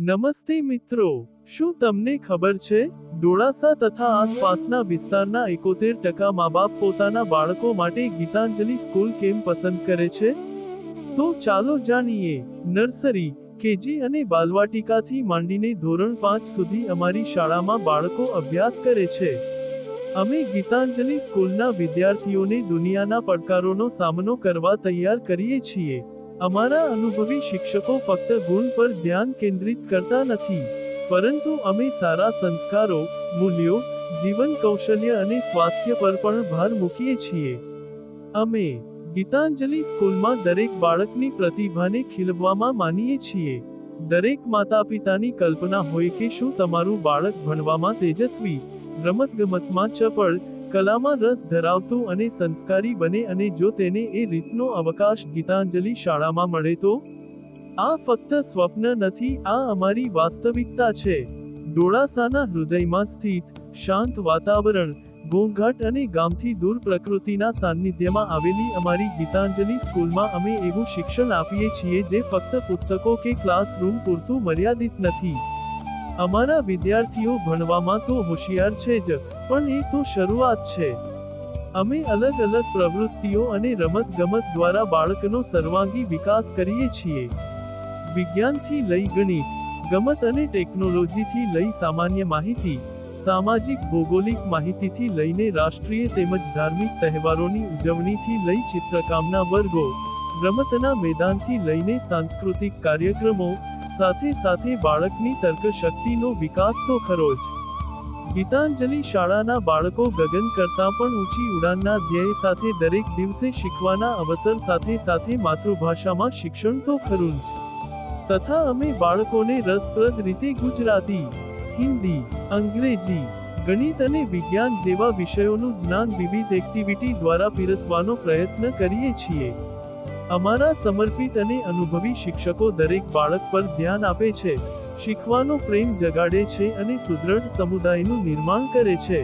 નમસ્તે મિત્રો, શું તમને ખબર છે? ડોળાસા તથા આસપાસના વિસ્તારના એકોતેર ટકા મા બાપ પોતાના બાળકો માટે ગીતાંજલિ સ્કૂલ કેમ પસંદ કરે છે? તો ચાલો જાણીએ. નર્સરી, કેજી અને બાલવાટિકાથી માંડીને ધોરણ પાંચ સુધી અમારી શાળામાં બાળકો અભ્યાસ કરે છે. અમે ગીતાંજલિ સ્કૂલના વિદ્યાર્થીઓને દુનિયાના પડકારોનો સામનો કરવા તૈયાર કરીએ છીએ. અમારા અનુભવી શિક્ષકો ફક્ત ગુણ પર ધ્યાન કેન્દ્રિત કરતા નથી, પરંતુ અમે સારા સંસ્કારો, મૂલ્યો, જીવન કૌશલ્ય અને સ્વાસ્થ્ય પર પણ ભાર મૂકીએ છીએ. અમે ગીતાંજલિ સ્કૂલમાં દરેક બાળકની પ્રતિભાને ખીલવવામાં માનીએ છીએ. દરેક માતા પિતાની કલ્પના હોય કે શું તમારું બાળક ભણવામાં તેજસ્વી, રમતગમતમાં ચપળ કલામાં રસ ધરાવતું અને સંસ્કારી બને અને જો તેને એ રીતનો અવકાશ ગીતાંજલિ શાળામાં મળે તો? આ ફક્ત સ્વપ્ન નથી, આ અમારી વાસ્તવિકતા છે. ડોળાસાના હૃદયમાં સ્થિત, શાંત વાતાવરણ, ઘોંઘાટ અને ગામથી દૂર પ્રકૃતિના સાનિધ્યમાં આવેલી અમારી ગીતાંજલિ સ્કૂલમાં અમે એવું શિક્ષણ આપીએ છીએ જે ફક્ત પુસ્તકો કે ક્લાસરૂમ પૂરતું મર્યાદિત નથી. અમારા વિદ્યાર્થીઓ ભણવામાં તો હોશિયાર છે જ, પણ એ તો શરૂઆત છે. અમે અલગ અલગ પ્રવૃત્તિઓ અને રમત ગમત દ્વારા બાળકનો સર્વાંગી વિકાસ કરીએ છીએ. વિજ્ઞાનથી લઈ ગણિત, ગમત અને ટેકનોલોજીથી લઈ સામાન્ય માહિતી, સામાજિક ભૌગોલિક માહિતીથી લઈને રાષ્ટ્રીય તેમજ ધાર્મિક તહેવારોની ઉજવણીથી લઈ ચિત્રકામના વર્ગો, રમતના મેદાનથી લઈને સાંસ્કૃતિક કાર્યક્રમો સાથે સાથે બાળકની તર્ક શક્તિનો વિકાસ તો ખરો જ. ગીતાંજલિ શાળાના બાળકો ગગન કરતા પણ ઊંચી ઉડાનના ધ્યેય સાથે દરેક દિવસે શીખવાના અવસર સાથે સાથે માતૃભાષામાં શિક્ષણ તો ખરું જ. તથા અમે બાળકોને રસપ્રદ રીતે ગુજરાતી, હિન્દી, અંગ્રેજી, ગણિત અને વિજ્ઞાન જેવા વિષયોનું જ્ઞાન વિવિધ એક્ટિવિટી દ્વારા પીરસવાનો પ્રયત્ન કરીએ છીએ. અમારા સમર્પિત અને અનુભવી શિક્ષકો દરેક બાળક પર ધ્યાન આપે છે, શીખવાનો પ્રેમ જગાડે છે અને સુદૃઢ સમુદાયનું નિર્માણ કરે છે.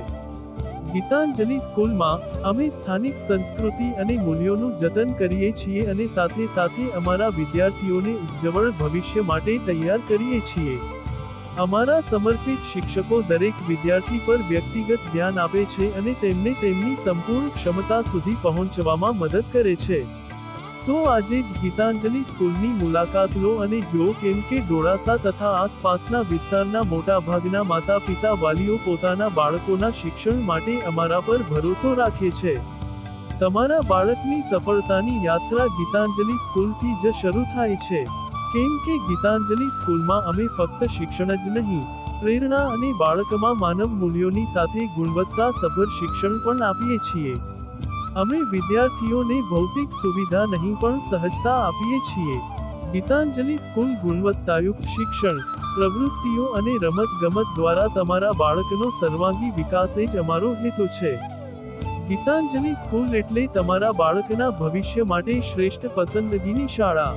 ગીતાંજલિ સ્કૂલમાં અમે સ્થાનિક સંસ્કૃતિ અને મૂલ્યોનું જતન કરીએ છીએ અને સાથે સાથે અમારા વિદ્યાર્થીઓને ઉજ્જવળ ભવિષ્ય માટે તૈયાર કરીએ છીએ. અમારા સમર્પિત શિક્ષકો દરેક વિદ્યાર્થી પર વ્યક્તિગત ધ્યાન આપે છે અને તેમને તેમની સંપૂર્ણ ક્ષમતા સુધી પહોંચવામાં મદદ કરે છે. તો આજે જ ગીતાંજલિ સ્કૂલની મુલાકાત લો અને જો કેમ કે ડોળાસા તથા આસપાસના વિસ્તારના મોટા ભાગના માતા પિતા વાલીઓ પોતાના બાળકોના શિક્ષણ માટે અમારા પર ભરોસો રાખે છે. તમારા બાળકની સફળતાની યાત્રા ગીતાંજલિ સ્કૂલથી જ શરૂ થાય છે. કેમ કે ગીતાંજલિ સ્કૂલમાં અમે ફક્ત શિક્ષણ જ નહીં, પ્રેરણા અને બાળકમાં માનવ મૂલ્યોની સાથે ગુણવત્તા સભર શિક્ષણ પણ આપીએ છીએ. અમે વિદ્યાર્થીઓને ભૌતિક સુવિધા નહીં પણ સહજતા આપીએ છીએ. ગીતાંજલિ સ્કૂલ ગુણવત્તાયુક્ત શિક્ષણ, પ્રવૃત્તિઓ અને રમત ગમત દ્વારા તમારા બાળકનો સર્વાંગી વિકાસ જ અમારો હેતુ છે. ગીતાંજલિ સ્કૂલ એટલે તમારા બાળકના ભવિષ્ય માટે શ્રેષ્ઠ પસંદગીની શાળા.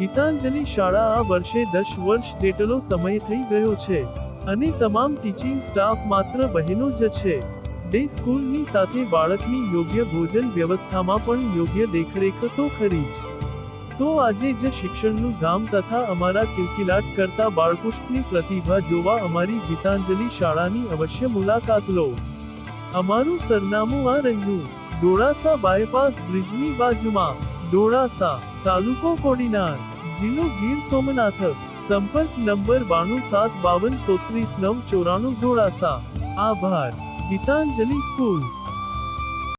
ગીતાંજલિ શાળા આ વર્ષે દસ વર્ષ જેટલો સમય થઈ ગયો છે અને તમામ ટીચિંગ સ્ટાફ માત્ર બહેનો જ છે. ડે સ્કૂલની સાથે બાળકની યોગ્ય ભોજન વ્યવસ્થામાં પણ યોગ્ય દેખરેખ તો ખરી જ. તો આજે જ શિક્ષણનું ગામ તથા અમારા કિલકિલાટ કરતા બાળપુષ્પની પ્રતિભા જોવા અમારી ગીતાંજલિ શાળાની અવશ્ય મુલાકાત લો. અમારું સરનામું આ રહ્યું. ડોળાસા બાયપાસ બ્રિજની બાજુમાં. ડોળાસા, તાલુકો કોડીનાર. જિલ્લો ગીર સોમનાથ. સંપર્ક નંબર બાણું સાત બાવન સોત્રીસ નવ ચોરાણું ડોળાસા. આભાર. ગીતાંજલિ સ્કૂલ